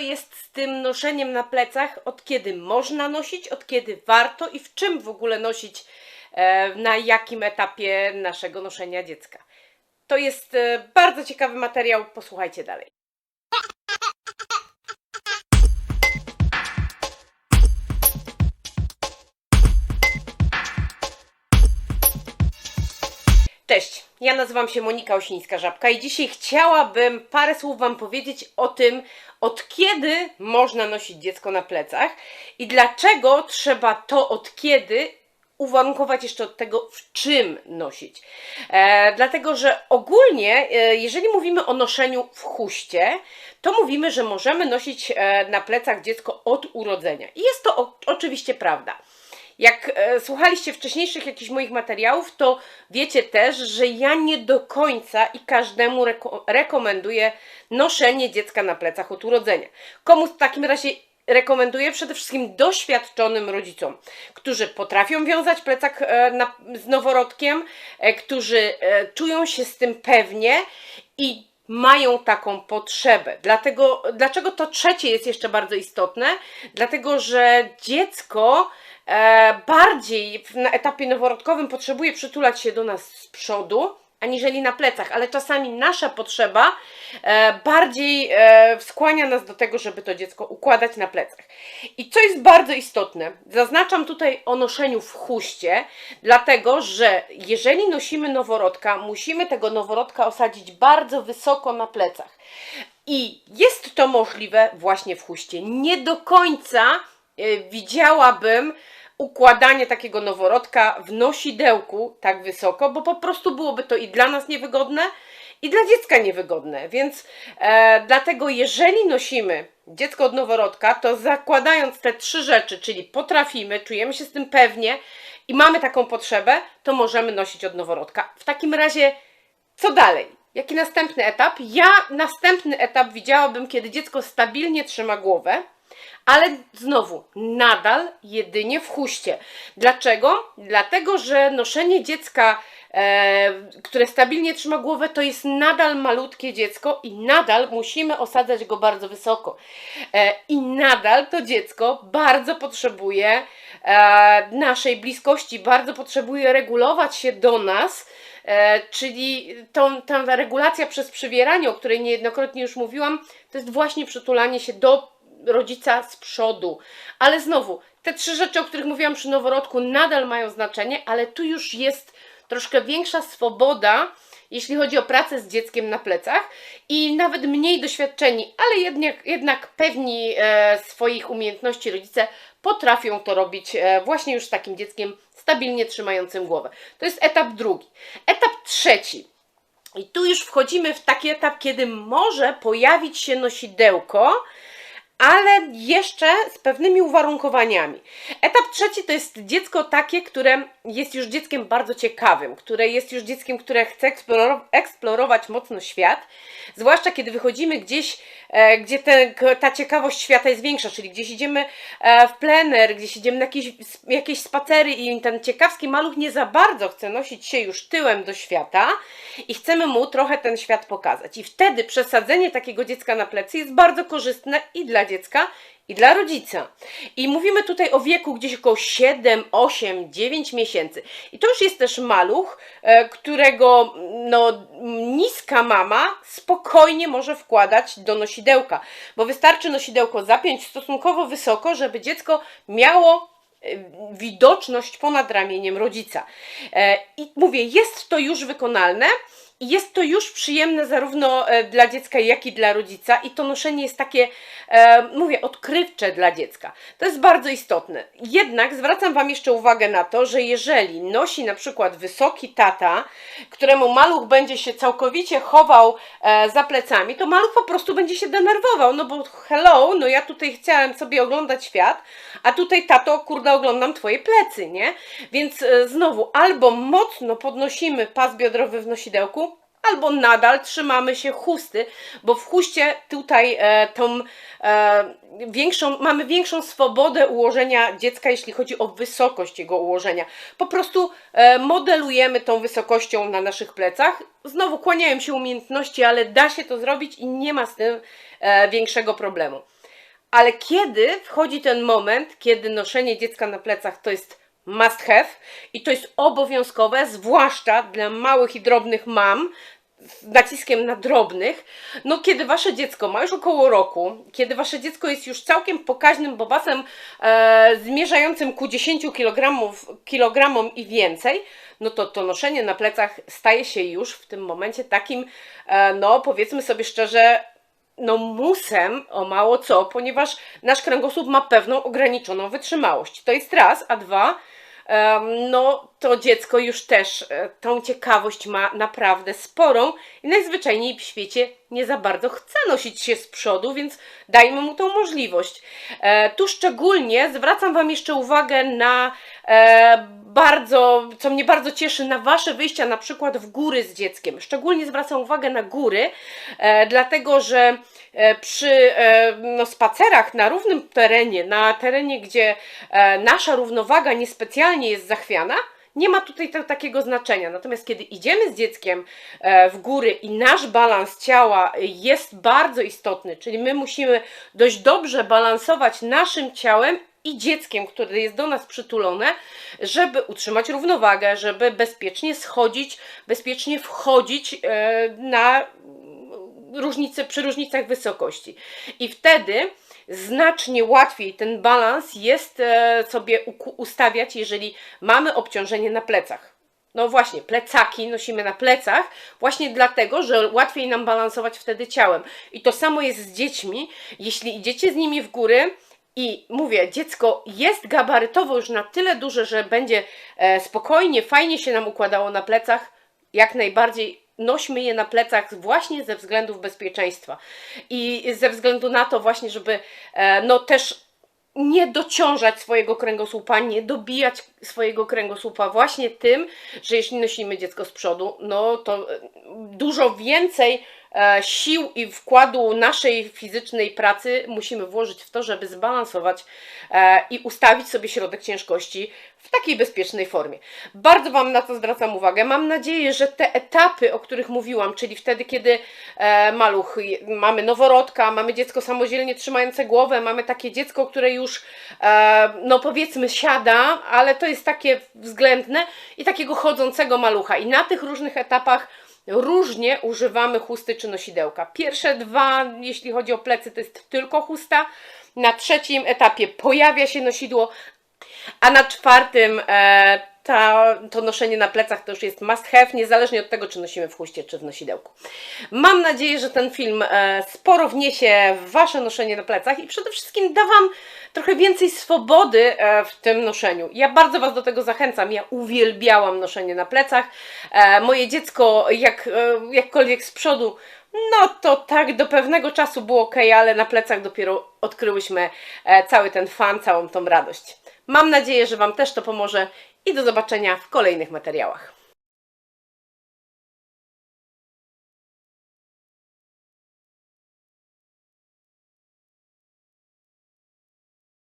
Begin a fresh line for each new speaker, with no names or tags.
jest z tym noszeniem na plecach, od kiedy można nosić, od kiedy warto? I w czym w ogóle nosić, e, na jakim etapie naszego noszenia dziecka. To jest e, bardzo ciekawy materiał, posłuchajcie dalej. Cześć, ja nazywam się Monika Osińska-Żabka i dzisiaj chciałabym parę słów Wam powiedzieć o tym, od kiedy można nosić dziecko na plecach i dlaczego trzeba to od kiedy uwarunkować jeszcze od tego, w czym nosić. E, dlatego, że ogólnie, e, jeżeli mówimy o noszeniu w chuście, to mówimy, że możemy nosić e, na plecach dziecko od urodzenia. I jest to o, oczywiście prawda. Jak e, słuchaliście wcześniejszych jakichś moich materiałów, to wiecie też, że ja nie do końca i każdemu reko rekomenduję noszenie dziecka na plecach od urodzenia. Komu w takim razie rekomenduję przede wszystkim doświadczonym rodzicom, którzy potrafią wiązać plecak e, na, z noworodkiem, e, którzy e, czują się z tym pewnie i mają taką potrzebę. Dlatego, dlaczego to trzecie jest jeszcze bardzo istotne? Dlatego, że dziecko bardziej w, na etapie noworodkowym potrzebuje przytulać się do nas z przodu, aniżeli na plecach, ale czasami nasza potrzeba e, bardziej e, skłania nas do tego, żeby to dziecko układać na plecach. I co jest bardzo istotne, zaznaczam tutaj o noszeniu w chuście, dlatego że jeżeli nosimy noworodka, musimy tego noworodka osadzić bardzo wysoko na plecach. I jest to możliwe właśnie w chuście. Nie do końca e, widziałabym układanie takiego noworodka w nosidełku tak wysoko, bo po prostu byłoby to i dla nas niewygodne, i dla dziecka niewygodne. Więc e, dlatego, jeżeli nosimy dziecko od noworodka, to zakładając te trzy rzeczy, czyli potrafimy, czujemy się z tym pewnie i mamy taką potrzebę, to możemy nosić od noworodka. W takim razie, co dalej? Jaki następny etap? Ja następny etap widziałabym, kiedy dziecko stabilnie trzyma głowę, ale znowu, nadal jedynie w chuście. Dlaczego? Dlatego, że noszenie dziecka, e, które stabilnie trzyma głowę, to jest nadal malutkie dziecko i nadal musimy osadzać go bardzo wysoko. E, I nadal to dziecko bardzo potrzebuje e, naszej bliskości, bardzo potrzebuje regulować się do nas. E, czyli tą, ta regulacja przez przywieranie, o której niejednokrotnie już mówiłam, to jest właśnie przytulanie się do rodzica z przodu. Ale znowu, te trzy rzeczy, o których mówiłam przy noworodku, nadal mają znaczenie, ale tu już jest troszkę większa swoboda, jeśli chodzi o pracę z dzieckiem na plecach i nawet mniej doświadczeni, ale jednak, jednak pewni e, swoich umiejętności rodzice potrafią to robić e, właśnie już z takim dzieckiem stabilnie trzymającym głowę. To jest etap drugi. Etap trzeci. I tu już wchodzimy w taki etap, kiedy może pojawić się nosidełko, ale jeszcze z pewnymi uwarunkowaniami. Etap trzeci to jest dziecko takie, które jest już dzieckiem bardzo ciekawym, które jest już dzieckiem, które chce eksplorować mocno świat, zwłaszcza kiedy wychodzimy gdzieś, e, gdzie ta ciekawość świata jest większa, czyli gdzieś idziemy e, w plener, gdzieś idziemy na jakieś, jakieś spacery i ten ciekawski maluch nie za bardzo chce nosić się już tyłem do świata i chcemy mu trochę ten świat pokazać. I wtedy przesadzenie takiego dziecka na plecy jest bardzo korzystne i dla dziecka, i dla rodzica. I mówimy tutaj o wieku gdzieś około 7, 8, 9 miesięcy. I to już jest też maluch, e, którego no, niska mama spokojnie może wkładać do nosidełka, bo wystarczy nosidełko zapiąć stosunkowo wysoko, żeby dziecko miało e, widoczność ponad ramieniem rodzica. E, I mówię, jest to już wykonalne. Jest to już przyjemne zarówno e, dla dziecka, jak i dla rodzica, i to noszenie jest takie, e, mówię, odkrywcze dla dziecka. To jest bardzo istotne. Jednak zwracam Wam jeszcze uwagę na to, że jeżeli nosi na przykład wysoki tata, któremu maluch będzie się całkowicie chował e, za plecami, to maluch po prostu będzie się denerwował. No bo hello, no ja tutaj chciałem sobie oglądać świat, a tutaj tato, kurde, oglądam Twoje plecy, nie? Więc e, znowu, albo mocno podnosimy pas biodrowy w nosidełku, albo nadal trzymamy się chusty, bo w chuście tutaj e, tą e, większą, mamy większą swobodę ułożenia dziecka, jeśli chodzi o wysokość jego ułożenia. Po prostu e, modelujemy tą wysokością na naszych plecach. Znowu kłaniają się umiejętności, ale da się to zrobić i nie ma z tym e, większego problemu. Ale kiedy wchodzi ten moment, kiedy noszenie dziecka na plecach to jest must have i to jest obowiązkowe, zwłaszcza dla małych i drobnych mam, z naciskiem na drobnych, no kiedy wasze dziecko ma już około roku, kiedy wasze dziecko jest już całkiem pokaźnym bobasem e, zmierzającym ku 10 kg, kilogramom i więcej, no to to noszenie na plecach staje się już w tym momencie takim, e, no powiedzmy sobie szczerze, no musem o mało co, ponieważ nasz kręgosłup ma pewną ograniczoną wytrzymałość. To jest raz, a dwa, no to dziecko już też e, tą ciekawość ma naprawdę sporą i najzwyczajniej w świecie nie za bardzo chce nosić się z przodu, więc dajmy mu tą możliwość. E, tu szczególnie zwracam Wam jeszcze uwagę na e, bardzo, co mnie bardzo cieszy, na Wasze wyjścia na przykład w góry z dzieckiem. Szczególnie zwracam uwagę na góry, e, dlatego że e, przy e, no, spacerach na równym terenie, na terenie, gdzie e, nasza równowaga niespecjalnie jest zachwiana, nie ma tutaj takiego znaczenia. Natomiast kiedy idziemy z dzieckiem e, w góry i nasz balans ciała jest bardzo istotny, czyli my musimy dość dobrze balansować naszym ciałem i dzieckiem, które jest do nas przytulone, żeby utrzymać równowagę, żeby bezpiecznie schodzić, bezpiecznie wchodzić e, na różnice, przy różnicach wysokości. I wtedy znacznie łatwiej ten balans jest e, sobie ustawiać, jeżeli mamy obciążenie na plecach. No właśnie, plecaki nosimy na plecach, właśnie dlatego, że łatwiej nam balansować wtedy ciałem. I to samo jest z dziećmi. Jeśli idziecie z nimi w góry, i mówię, dziecko jest gabarytowo już na tyle duże, że będzie e, spokojnie, fajnie się nam układało na plecach, jak najbardziej nośmy je na plecach właśnie ze względów bezpieczeństwa. I ze względu na to właśnie, żeby e, no też nie dociążać swojego kręgosłupa, nie dobijać swojego kręgosłupa właśnie tym, że jeśli nosimy dziecko z przodu, no to e, dużo więcej sił i wkładu naszej fizycznej pracy musimy włożyć w to, żeby zbalansować e, i ustawić sobie środek ciężkości w takiej bezpiecznej formie. Bardzo Wam na to zwracam uwagę. Mam nadzieję, że te etapy, o których mówiłam, czyli wtedy, kiedy e, maluch, mamy noworodka, mamy dziecko samodzielnie trzymające głowę, mamy takie dziecko, które już, e, no powiedzmy, siada, ale to jest takie względne i takiego chodzącego malucha. I na tych różnych etapach różnie używamy chusty czy nosidełka. Pierwsze dwa, jeśli chodzi o plecy, to jest tylko chusta. Na trzecim etapie pojawia się nosidło, a na czwartym e, ta, to noszenie na plecach to już jest must have, niezależnie od tego, czy nosimy w chuście, czy w nosidełku. Mam nadzieję, że ten film e, sporo wniesie w Wasze noszenie na plecach i przede wszystkim da Wam trochę więcej swobody e, w tym noszeniu. Ja bardzo Was do tego zachęcam. Ja uwielbiałam noszenie na plecach. E, moje dziecko, jak, jakkolwiek z przodu, no to tak do pewnego czasu było ok, ale na plecach dopiero odkryłyśmy cały ten fan, całą tą radość. Mam nadzieję, że Wam też to pomoże i do zobaczenia w kolejnych materiałach.